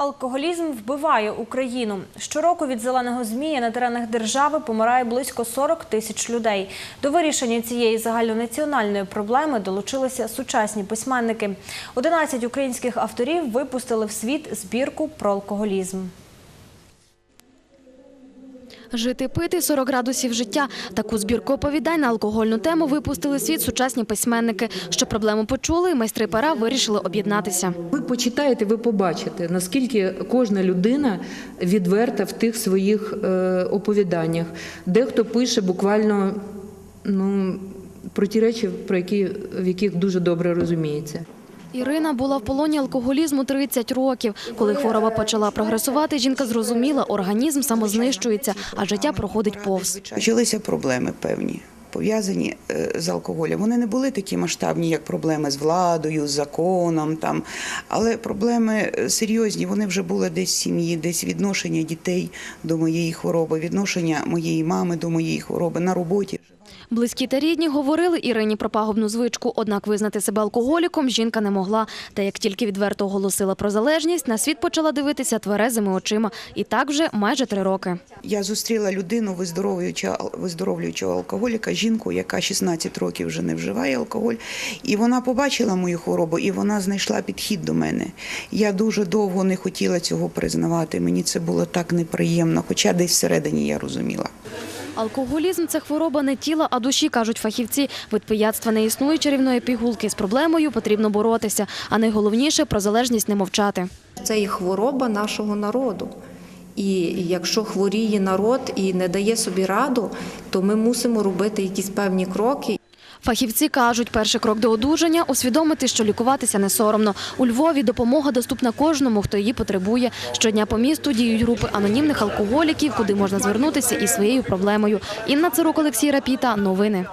Алкоголізм вбиває Україну. Щороку від зеленого змія на теренах держави помирає близько 40 тисяч людей. До вирішення цієї загальнонаціональної проблеми долучилися сучасні письменники. 11 українських авторів випустили в світ збірку про алкоголізм. Жити пити 40 градусів життя. Таку збірку оповідань на алкогольну тему випустили світ сучасні письменники. Що проблему почули, майстри пера вирішили об'єднатися. Ви почитаєте, ви побачите, наскільки кожна людина відверта в тих своїх е, оповіданнях. Дехто пише буквально ну, про ті речі, про які, в яких дуже добре розуміється. Ірина була в полоні алкоголізму 30 років. Коли хвороба почала прогресувати, жінка зрозуміла, організм самознищується, а життя проходить повз. Почалися проблеми певні. Пов'язані е, з алкоголем. Вони не були такі масштабні, як проблеми з владою, з законом, там. але проблеми е, серйозні. Вони вже були десь в сім'ї, десь відношення дітей до моєї хвороби, відношення моєї мами до моєї хвороби на роботі. Близькі та рідні говорили Ірині про пагубну звичку, однак визнати себе алкоголіком жінка не могла. Та як тільки відверто оголосила про залежність, на світ почала дивитися тверезими очима. І так вже майже три роки. Я зустріла людину, виздоровлюючого, виздоровлюючого алкоголіка, жінку, яка 16 років вже не вживає алкоголь. І вона побачила мою хворобу, і вона знайшла підхід до мене. Я дуже довго не хотіла цього признавати. Мені це було так неприємно, хоча десь всередині я розуміла. Алкоголізм це хвороба не тіла, а душі, кажуть фахівці. Від пияцтва не існує чарівної пігулки. З проблемою потрібно боротися. А найголовніше про залежність не мовчати. Це і хвороба нашого народу. І якщо хворіє народ і не дає собі раду, то ми мусимо робити якісь певні кроки. Фахівці кажуть, перший крок до одужання – усвідомити, що лікуватися не соромно. У Львові допомога доступна кожному, хто її потребує. Щодня по місту діють групи анонімних алкоголіків, куди можна звернутися із своєю проблемою. Інна Цирук, Олексій Рапіта. Новини.